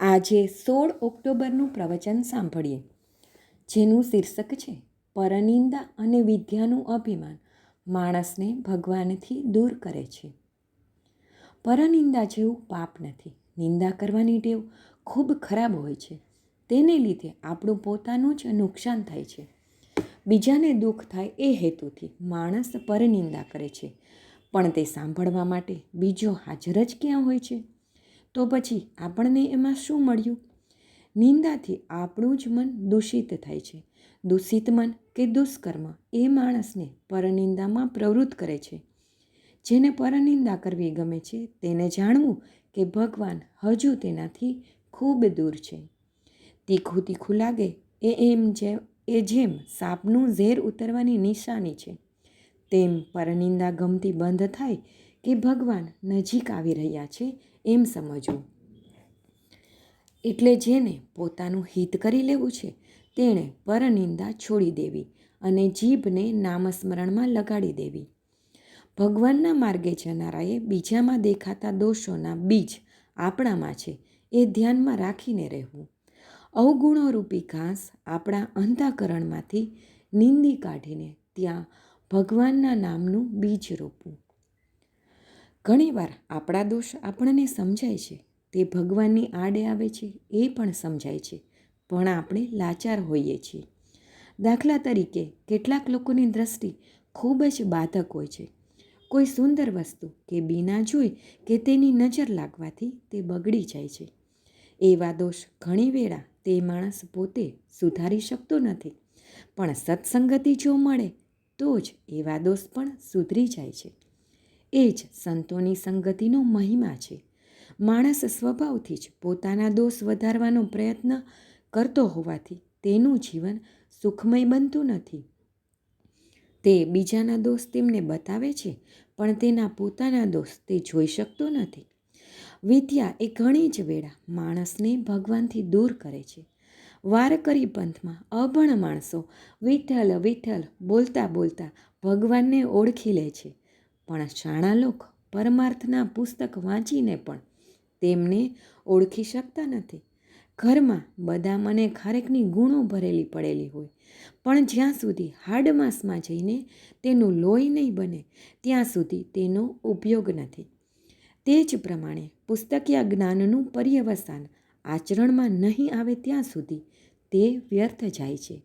આજે સોળ ઓક્ટોબરનું પ્રવચન સાંભળીએ. જેનું શીર્ષક છે, પરનિંદા અને વિદ્યાનું અભિમાન માણસને ભગવાનથી દૂર કરે છે. પરનિંદા જેવું પાપ નથી. નિંદા કરવાની ટેવ ખૂબ ખરાબ હોય છે. તેને લીધે આપણું પોતાનું જ નુકસાન થાય છે. બીજાને દુઃખ થાય એ હેતુથી માણસ પરનિંદા કરે છે. પણ તે સાંભળવા માટે બીજો હાજર જ ક્યાં હોય છે? તો પછી આપણને એમાં શું મળ્યું? નિંદાથી આપણું જ મન દૂષિત થાય છે. દૂષિત મન કે દુષ્કર્મ એ માણસને પરનિંદામાં પ્રવૃત્ત કરે છે. જેને પરનિંદા કરવી ગમે છે તેને જાણવું કે ભગવાન હજુ તેનાથી ખૂબ દૂર છે. તીખું તીખું લાગે એ એમ જે, એ જેમ સાપનું ઝેર ઉતરવાની નિશાની છે. તેમ પરનિંદા ગમતી બંધ થાય કે ભગવાન નજીક આવી રહ્યા છે એમ સમજવું. એટલે જેને પોતાનું હિત કરી લેવું છે, તેણે પરનિંદા છોડી દેવી અને જીભને નામસ્મરણમાં લગાડી દેવી. ભગવાનના માર્ગે જનારાએ બીજામાં દેખાતા દોષોના બીજ આપણામાં છે, એ ધ્યાનમાં રાખીને રહેવું. અવગુણોરૂપી ઘાસ આપણા અંધાકરણમાંથી નિંદી કાઢીને ત્યાં ભગવાનના નામનું બીજ રોપવું. ઘણીવાર આપણા દોષ આપણને સમજાય છે, તે ભગવાનની આડે આવે છે, એ પણ સમજાય છે, પણ આપણે લાચાર હોઈએ છીએ. દાખલા તરીકે, કેટલાક લોકોની દ્રષ્ટિ ખૂબ જ બાધક હોય છે. કોઈ સુંદર વસ્તુ કે બીના જોઈ કે તેની નજર લાગવાથી તે બગડી જાય છે. એવા દોષ ઘણી વેળા તે માણસ પોતે સુધારી શકતો નથી, પણ સત્સંગતિ જો મળે, તો જ એવા દોષ પણ સુધરી જાય છે. એ જ સંતોની સંગતિનો મહિમા છે. માણસ સ્વભાવથી જ પોતાના દોષ વધારવાનો પ્રયત્ન કરતો હોવાથી તેનું જીવન સુખમય બનતું નથી. તે બીજાના દોષ તેમને બતાવે છે, પણ તેના પોતાના દોષ તે જોઈ શકતો નથી. વિદ્યા એ ઘણી જ વેળા માણસને ભગવાનથી દૂર કરે છે. વારકરી પંથમાં અભણ માણસો વિઠ્ઠલ વિઠ્ઠલ બોલતા બોલતા ભગવાનને ઓળખી લે છે. પણ શાણા લોકો પરમાર્થના પુસ્તક વાંચીને પણ તેમને ઓળખી શકતા નથી. ઘરમાં બધા મને ખારેકની ગુણો ભરેલી પડેલી હોય, પણ જ્યાં સુધી હાડમાસમાં જઈને તેનું લોહી નહીં બને, ત્યાં સુધી તેનો ઉપયોગ નથી. તે જ પ્રમાણે પુસ્તકીય જ્ઞાનનું પર્યવસાન આચરણમાં નહીં આવે ત્યાં સુધી તે વ્યર્થ જાય છે.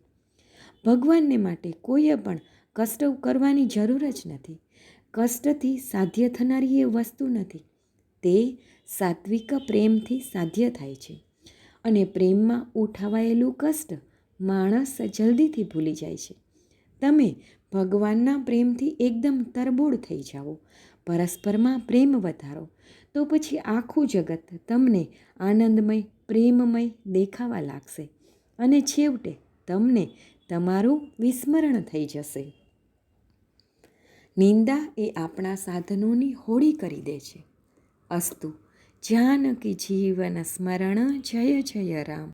ભગવાનને માટે કોઈએ પણ કષ્ટ કરવાની જરૂર જ નથી. કષ્ટથી સાધ્ય થનારી એ વસ્તુ નથી. તે સાત્વિક પ્રેમથી સાધ્ય થાય છે. અને પ્રેમમાં ઉઠાવાયેલું કષ્ટ માણસ જલ્દીથી ભૂલી જાય છે. તમે ભગવાનના પ્રેમથી એકદમ તરબોળ થઈ જાઓ. પરસ્પરમાં પ્રેમ વધારો. તો પછી આખું જગત તમને આનંદમય, પ્રેમમય દેખાવા લાગશે. અને છેવટે તમને તમારું વિસ્મરણ થઈ જશે. નિંદા એ આપણા સાધનોની હોળી કરી દે છે. અસ્તુ, જાનકી જીવન સ્મરણ, જય જય રામ.